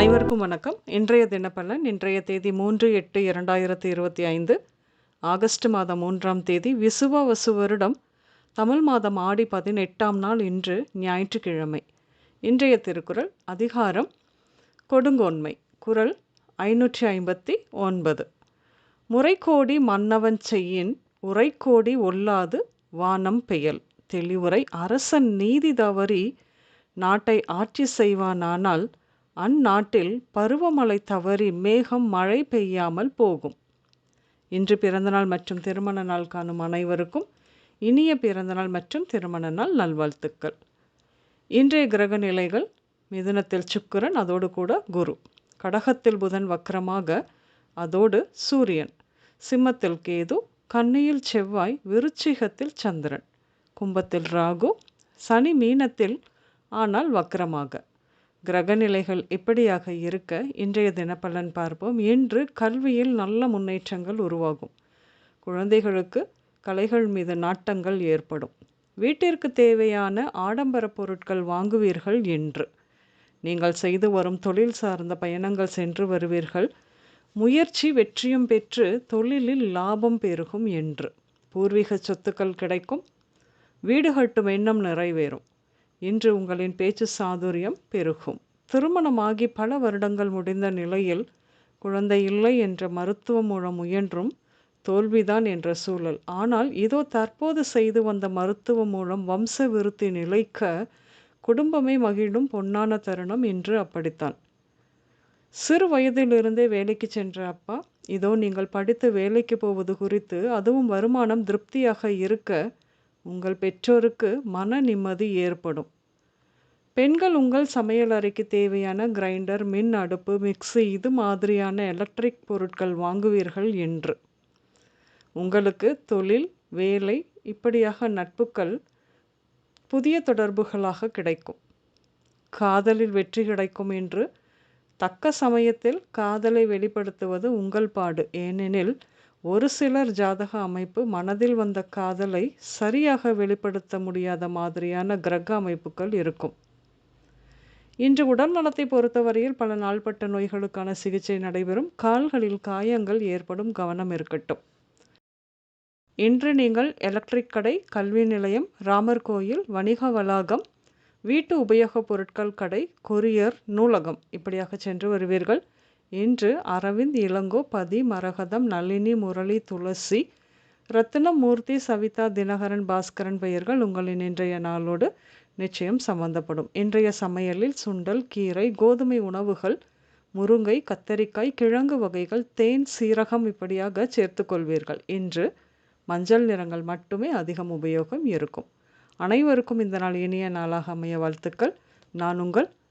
அனைவருக்கும் வணக்கம். இன்றைய தினப்பலன் இன்றைய தேதி மூன்று எட்டு இரண்டாயிரத்தி இருபத்தி ஐந்து ஆகஸ்ட் மாதம் மூன்றாம் தேதி விசுவாவசு வருடம் தமிழ் மாதம் ஆடி பதினெட்டாம் நாள் இன்று ஞாயிற்றுக்கிழமை. இன்றைய திருக்குறள் அதிகாரம் கொடுங்கோன்மை குரல் ஐநூற்றி ஐம்பத்தி ஒன்பது. முறைகோடி மன்னவன் செய்யின் உரைக்கோடி ஒல்லாது வானம் பெயல். தெளிவுரை அரசன் நீதி தவறி நாட்டை ஆட்சி செய்வானானால் அந்நாட்டில் பருவமழை தவறி மேகம் மழை பெய்யாமல் போகும். இன்று பிறந்தநாள் மற்றும் திருமண நாள் காணும் அனைவருக்கும் இனிய பிறந்தநாள் மற்றும் திருமண நாள் நல்வாழ்த்துக்கள். இன்றைய கிரக நிலைகள் மிதுனத்தில் சுக்கிரன் அதோடு கூட குரு. கடகத்தில் புதன் வக்கரமாக அதோடு சூரியன். சிம்மத்தில் கேது கன்னியில் செவ்வாய் விருச்சிகத்தில் சந்திரன். கும்பத்தில் ராகு சனி மீனத்தில் ஆனால் வக்கரமாக. கிரகநிலைகள் எப்படியாக இருக்க இன்றைய தினப்பலன் பார்ப்போம். இன்று கல்வியில் நல்ல முன்னேற்றங்கள் உருவாகும். குழந்தைகளுக்கு கலைகள் மீது நாட்டங்கள் ஏற்படும். வீட்டிற்கு தேவையான ஆடம்பர பொருட்கள் வாங்குவீர்கள் என்று நீங்கள் செய்து வரும் தொழில் சார்ந்த பயணங்கள் சென்று வருவீர்கள். முயற்சி வெற்றியும் பெற்று தொழிலில் லாபம் பெருகும் என்று பூர்வீக சொத்துக்கள் கிடைக்கும். வீடு கட்டும் எண்ணம் நிறைவேறும். இன்று உங்களின் பேச்சு சாதுரியம் பெருகும். திருமணமாகி பல வருடங்கள் முடிந்த நிலையில் குழந்தை இல்லை என்ற மருத்துவ மூலம் முயன்றும் தோல்விதான் என்ற சூழல். ஆனால் இதோ தற்போது செய்து வந்த மருத்துவ மூலம் வம்ச விருத்தி நிலைக்க குடும்பமே மகிழும் பொன்னான தருணம் இன்று அப்படித்தான். சிறு வயதிலிருந்தே வேலைக்கு சென்ற அப்பா இதோ நீங்கள் படித்து வேலைக்கு போவது குறித்து அதுவும் வருமானம் திருப்தியாக இருக்க உங்கள் பெற்றோருக்கு மன நிம்மதி ஏற்படும். பெண்கள் உங்கள் சமையல் அறைக்கு தேவையான கிரைண்டர் மின் அடுப்பு மிக்சி இது மாதிரியான எலக்ட்ரிக் பொருட்கள் வாங்குவீர்கள் என்று. உங்களுக்கு தொழில் வேலை இப்படியாக நட்புகள் புதிய தொடர்புகளாக கிடைக்கும். காதலில் வெற்றி கிடைக்கும் என்று தக்க சமயத்தில் காதலை வெளிப்படுத்துவது உங்கள் பாடு. ஏனெனில் ஒரு சிலர் ஜாதக அமைப்பு மனதில் வந்த காதலை சரியாக வெளிப்படுத்த முடியாத மாதிரியான கிரக அமைப்புகள் இருக்கும். இன்று உடல் நலத்தை பொறுத்தவரையில் பல நாள்பட்ட நோய்களுக்கான சிகிச்சை நடைபெறும். கால்களில் காயங்கள் ஏற்படும் கவனம் இருக்கட்டும். இன்று நீங்கள் எலக்ட்ரிக் கடை கல்வி நிலையம் ராமர் கோயில் வணிக வளாகம் வீட்டு உபயோகப் பொருட்கள் கடை கொரியர் நூலகம் இப்படியாக சென்று வருவீர்கள். இன்று அரவிந்த் இளங்கோ பதி மரகதம் நளினி முரளி துளசி ரத்தினமூர்த்தி சவிதா தினகரன் பாஸ்கரன் பெயர்கள் உங்களின் இன்றைய நாளோடு நிச்சயம் சம்பந்தப்படும். இன்றைய சமையலில் சுண்டல் கீரை கோதுமை உணவுகள் முருங்கை கத்தரிக்காய் கிழங்கு வகைகள் தேன் சீரகம் இப்படியாக சேர்த்து கொள்வீர்கள். இன்று மஞ்சள் நிறங்கள் மட்டுமே அதிகம் உபயோகம் இருக்கும். அனைவருக்கும் இந்த நாள் இனிய நாளாக அமைய வாழ்த்துக்கள். நான் உங்கள்